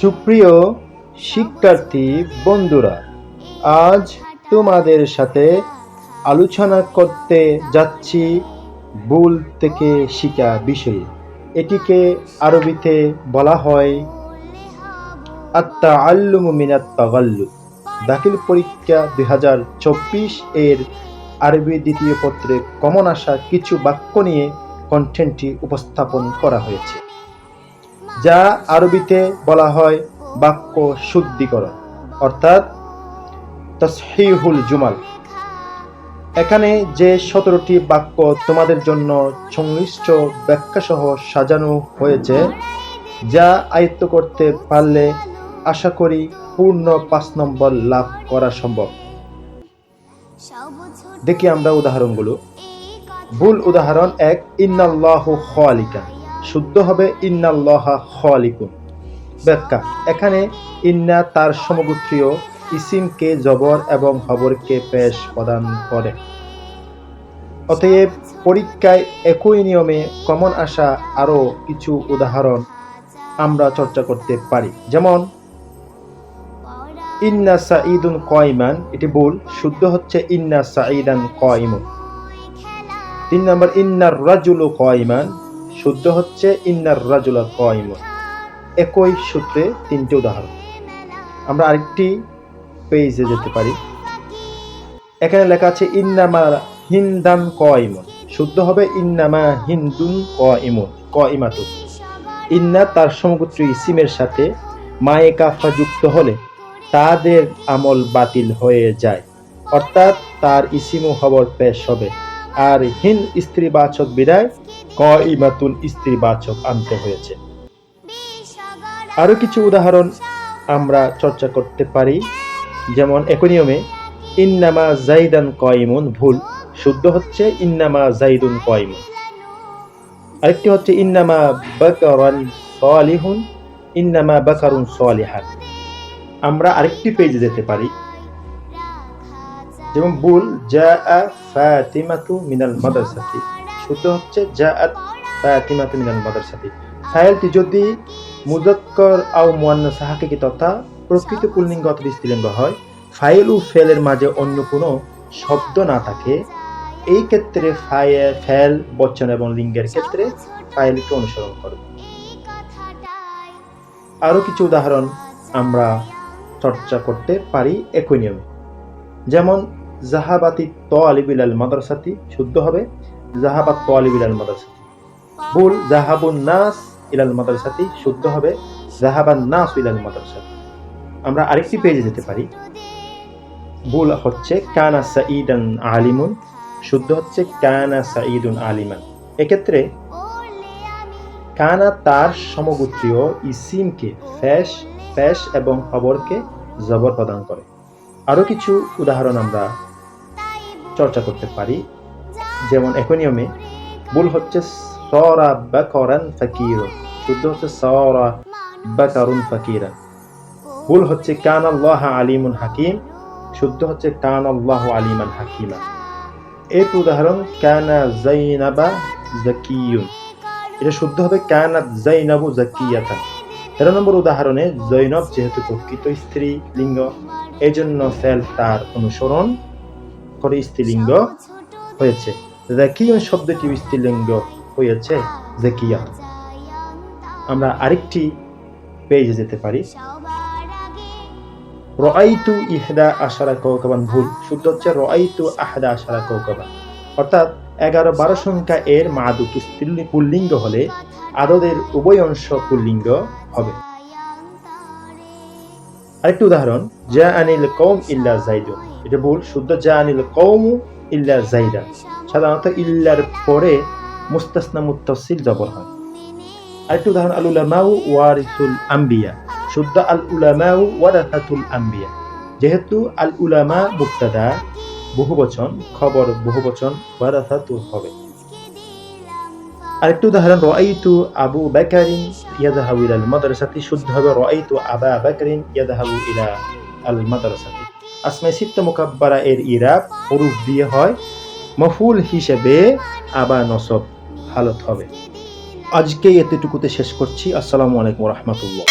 সুপ্রিয় শিক্ষার্থী বন্ধুরা, আজ তোমাদের সাথে আলোচনা করতে যাচ্ছি ভুল থেকে শিখা বিষয়ে। এটিকে আরবিতে বলা হয় আত্মা আল্লুম মিনাত তাগাল্লু দাখিল পরীক্ষা দুই হাজার চব্বিশ এর আরবি দ্বিতীয় পত্রে কমন আসা কিছু বাক্য নিয়ে কন্টেন্টটি উপস্থাপন করা হয়েছে। যা আরবিতে বলা হয় বাক্য শুদ্ধিকরণ, অর্থাৎ তসহিহুল জুমাল। এখানে যে সতেরোটি বাক্য তোমাদের জন্য সংশ্লিষ্ট ব্যাখ্যাসহ সাজানো হয়েছে, যা আয়ত্ত করতে পারলে আশা করি পূর্ণ পাঁচ নম্বর লাভ করা সম্ভব। দেখি আমরা উদাহরণগুলো। ভুল উদাহরণ এক, ইন্নাল্লাহ খালিকান শুদ্ধ হবে, ইন্নাল্লাহ খালিকুন ব্যাখ্যা। এখানে, ইন্না তার সমগোত্রীয়, ইসিমকে জবর এবং খবরকে পেশ প্রদান করে। অতএব, পরীক্ষায় একই নিয়মে কমন আসা আরও কিছু উদাহরণ আমরা চর্চা করতে পারি। যেমন, ইন্না সাঈদুন কয়মান এটি ভুল, শুদ্ধ হচ্ছে, ইন্না সাঈদান কয়মুন তিন নম্বর, ইন্নার রাজুল কয়মান। শুদ্ধ হচ্ছে ইন্নার রাজুল কয়মুন। একই সূত্রে তিনটি উদাহরণ। আমরা আরেকটি পেজে যেতে পারি। এখানে লেখা আছে, ইন্নামা হিন্দান কয়মুন। শুদ্ধ হবে, ইন্নামা হিন্দুন ক ইমন ক কয়মাতু ইন্না তার সমগোত্রী ইসিমের সাথে মায়ে কাফা যুক্ত হলে তাদের আমল বাতিল হয়ে যায়। অর্থাৎ তার ইসিমু খবর পেশ হবে। আর হিন স্ত্রীবাচক বিদায় ক ইমাতুন স্ত্রীবাচক আনতে হয়েছে। আরও কিছু উদাহরণ আমরা চর্চা করতে পারি। যেমন, একই নিয়মে, ইন্নামা জাইদান কয়মুন ভুল। শুদ্ধ হচ্ছে, ইন্নামা জাইদুন কয়মুন আরেকটি হচ্ছে, ইন্নামা বাকারান সালিহুন, ইন্নামা বাকারুন সালিহান। আমরা আরেকটি পেজে যেতে পারি। যেমন বুল জা ফাতিমাতু মিনাল মাদ্রাসাতি। শুদ্ধ হচ্ছে জাআত ফাতিমাতু মিনাল মাদ্রাসাতি। ফাইলটি যদি মুজাক্কর আও মুয়ান্নাস হাকিকি তথা প্রকৃত পুল্লিঙ্গ অথবা স্ত্রীলিঙ্গ হয়, ফাইল ও ফেলের মাঝে অন্য কোনো শব্দ না থাকে। এই ক্ষেত্রে ফাইল ফেল বচ্চন এবং লিঙ্গের ক্ষেত্রে ফাইলকে অনুসরণ করবে আরও কিছু উদাহরণ আমরা চর্চা করতে পারি একই নিয়মে। যেমন জাহাবাতি ত আলিবিলাল মাদ্রাসাতি শুদ্ধ হবে। জাহাবাত ত আলিবিলাল মাদ্রাসাতি। ভুল জাহাবুন নাস ইলাল মাদ্রাসাতি শুদ্ধ হবে। জাহাবান নাস ইলাল মাদ্রাসাতি। আমরা আরেকটি পেজে যেতে পারি। ভুল হচ্ছে, কানা সাঈদান আলিমুন। শুদ্ধ হচ্ছে, কানা সাঈদুন আলিমান। এক্ষেত্রে কানা তার সমগোত্রীয় ইসিমকে ফ্যাশ ফ্যাশ এবং খবরকে জবর প্রদান করে। আরও কিছু উদাহরণ আমরা চর্চা করতে পারি। যেমন একই নিয়মে ভুল হচ্ছে সরা বাকরান ফাকির। শুদ্ধ হচ্ছে সরা বাকারুন ফাকিরা। ভুল হচ্ছে কান আল্লাহ আলিমুন হাকিম। শুদ্ধ হচ্ছে কান আল্লাহ আলিমান হাকিমা। এর উদাহরণ, কানা জাইনাবা জাকিয়ুন এটা শুদ্ধ হবে কানাত জাইনাবু জাকিয়াতান তেরো নম্বর উদাহরণে, জৈনব যেহেতু প্রকৃত স্ত্রী, লিঙ্গ এই জন্য ফেল তার অনুসরণ। করে স্ত্রীলিঙ্গ হয়েছে। জাকিয়ুন শব্দটি স্ত্রীলিঙ্গ হয়েছে জাকিয়াত আমরা আরেকটি পেজে যেতে পারি। রআইতু ইহদা আশারা কৌকাবান ভুল। শুদ্ধ হচ্ছে রআইতু আহদা আশারা কৌকাবান অর্থাৎ এগারো বারো সংখ্যা এর মাদুতু পুল্লিঙ্গ হলে আদদের উভয় অংশ পুল্লিঙ্গ হবে। আরেকটি উদাহরণ জা আনিল কৌম ইল্লা জাইদুন এটা ভুল, শুদ্ধ জা আনিল কৌম ইল্লা জাইদা সাধারণত ইল্লার পরে মুস্তাসনা মুত্তাসিল জবর হয়। আরেকটি উদাহরণ আল উলামাউ ওয়ারিসুল আম্বিয়া। শুদ্ধ আল উলামাউ ওয়ারাসাতুল আম্বিয়া। যেহেতু আল উলামা মুক্তাদা বহুবচন, খবর বহুবচন ওয়ারাসাতু হবে। আরেকটি উদাহরণ, রআইতু আবু বাকারিন ইয়াযহাবু ইলাল মাদ্রাসাতি শুদ্ধ হবে রআইতু আবা বেকারিন ইয়াযহাবু ইলা আল মাদ্রাসাতি। আসমাই সিত্তা মুকাব্বারা এর ইরাব হরুফ দিয়ে হয়, মফুল হিসেবে আবা নসব হালত হবে। আজকে এতটুকুতে শেষ করছি। আসসালামু আলাইকুম রহমতুল্লাহ।